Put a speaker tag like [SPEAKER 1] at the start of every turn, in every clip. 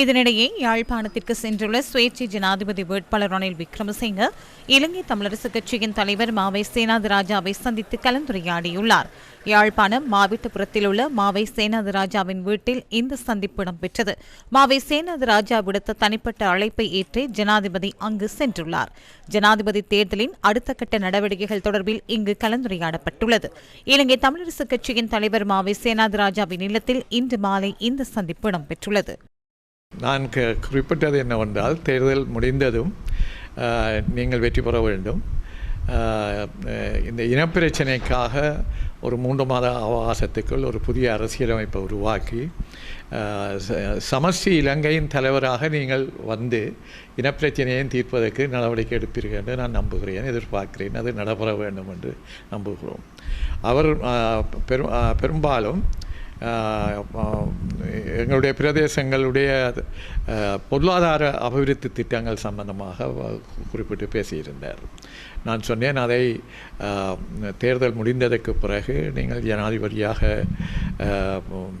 [SPEAKER 1] இதனிடையே யாழ்ப்பாணத்திற்கு சென்றுள்ள சுயேட்சை ஜனாதிபதி வேட்பாளர் ரணில் விக்ரமசிங்க இலங்கை தமிழரசு கட்சியின் தலைவர் மாவை சேனாதிராஜாவை சந்தித்து கலந்துரையாடியுள்ளார். யாழ்ப்பாணம் மாவட்டபுரத்தில் உள்ள மாவை சேனாதிராஜாவின் வீட்டில் இந்த சந்திப்பு இடம்பெற்றது. மாவை சேனாதிராஜா விடுத்த தனிப்பட்ட அழைப்பை ஏற்று ஜனாதிபதி அங்கு சென்றுள்ளார். ஜனாதிபதி தேர்தலின் அடுத்த கட்ட நடவடிக்கைகள் தொடர்பில் இங்கு கலந்துரையாடப்பட்டுள்ளது. இலங்கை தமிழரசு கட்சியின் தலைவர் மாவை சேனாதிராஜாவின் இல்லத்தில் இன்று மாலை இந்த சந்திப்பு இடம்பெற்றுள்ளது.
[SPEAKER 2] நான் க- குறிப்பிட்டது என்னவென்றால் தேர்தல் முடிந்ததும் நீங்கள் வெற்றி பெற வேண்டும். இந்த இனப்பிரச்சனைக்காக ஒரு மூன்று மாத அவகாசத்துக்குள் ஒரு புதிய அரசியலமைப்பை உருவாக்கி சமஸ்டி ச- இலங்கையின் தலைவராக நீங்கள் வந்து இனப்பிரச்சனையை தீர்ப்பதற்கு நடவடிக்கை எடுப்பீர்கள் என்று நான் நம்புகிறேன் எதிர்பார்க்கிறேன். அது நடைபெற வேண்டும் என்று நம்புகிறோம். அவர் பெரும் பெரும்பாலும் எங்களுடைய பிரதேசங்களுடைய பொருளாதார அபிவிருத்தி திட்டங்கள் சம்பந்தமாக குறிப்பிட்டு பேசியிருந்தார். நான் சொன்னேன் அதை தேர்தல் முடிந்ததற்கு பிறகு நீங்கள் ஜனாதிபதியாக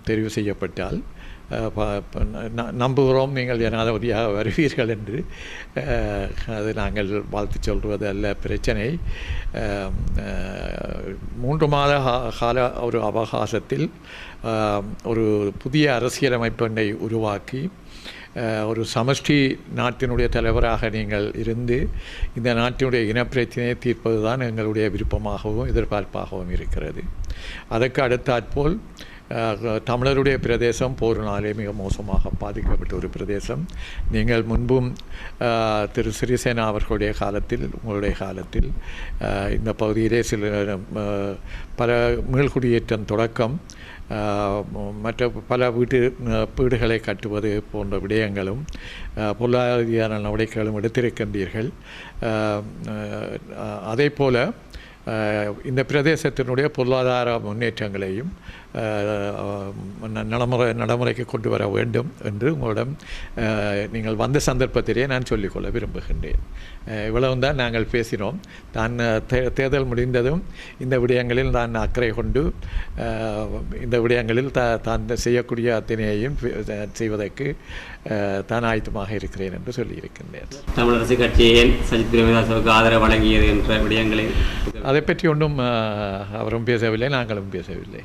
[SPEAKER 2] தெரிவு செய்யப்பட்டால் நம்புகிறோம். நீங்கள் ஜனாதிபதியாக வருவீர்கள் என்று. அது நாங்கள் வாழ்த்து சொல்வது அல்ல பிரச்சனை. மூன்று மாத கால ஒரு அவகாசத்தில் ஒரு புதிய அரசியலமைப்பெண்ணை உருவாக்கி ஒரு சமஷ்டி நாட்டினுடைய தலைவராக நீங்கள் இருந்து இந்த நாட்டினுடைய இனப்பிரச்சனையை தீர்ப்பது தான் எங்களுடைய விருப்பமாகவும் எதிர்பார்ப்பாகவும் இருக்கிறது. அதற்கு அடுத்தாற்போல் தமிழருடைய பிரதேசம் போரினாலே மிக மோசமாக பாதிக்கப்பட்ட ஒரு பிரதேசம். நீங்கள் முன்பும் திரு சிறிசேனா அவர்களுடைய காலத்தில் உங்களுடைய காலத்தில் இந்த பகுதியிலே சில பல மீள்குடியேற்றம் தொடக்கம் மற்ற பல வீட்டு வீடுகளை கட்டுவது போன்ற விடயங்களும் பொருளாதார நடவடிக்கைகளும் எடுத்திருக்கின்றீர்கள். அதே போல் இந்த பிரதேசத்தினுடைய பொருளாதார முன்னேற்றங்களையும் நடைமுறை நடைமுறைக்கு கொண்டு வர வேண்டும் என்று உங்களிடம் நீங்கள் வந்த சந்தர்ப்பத்திலே நான் சொல்லிக்கொள்ள விரும்புகின்றேன். இவ்வளவு தான் நாங்கள் பேசினோம். தான் தேர்தல் முடிந்ததும் இந்த விடயங்களில் நான் அக்கறை கொண்டு இந்த விடயங்களில் த தான் செய்யக்கூடிய அத்தனையையும் செய்வதற்கு தான் ஆயத்தமாக இருக்கிறேன் என்று சொல்லியிருக்கின்றேன்.
[SPEAKER 3] தமிழரசு கட்சி ஏன் சஜித் பிரேமதாசவுக்கு ஆதரவு வழங்கியது என்ற விடயங்களை
[SPEAKER 2] அதை பற்றி ஒன்றும் அவரும் பேசவில்லை நாங்களும் பேசவில்லை.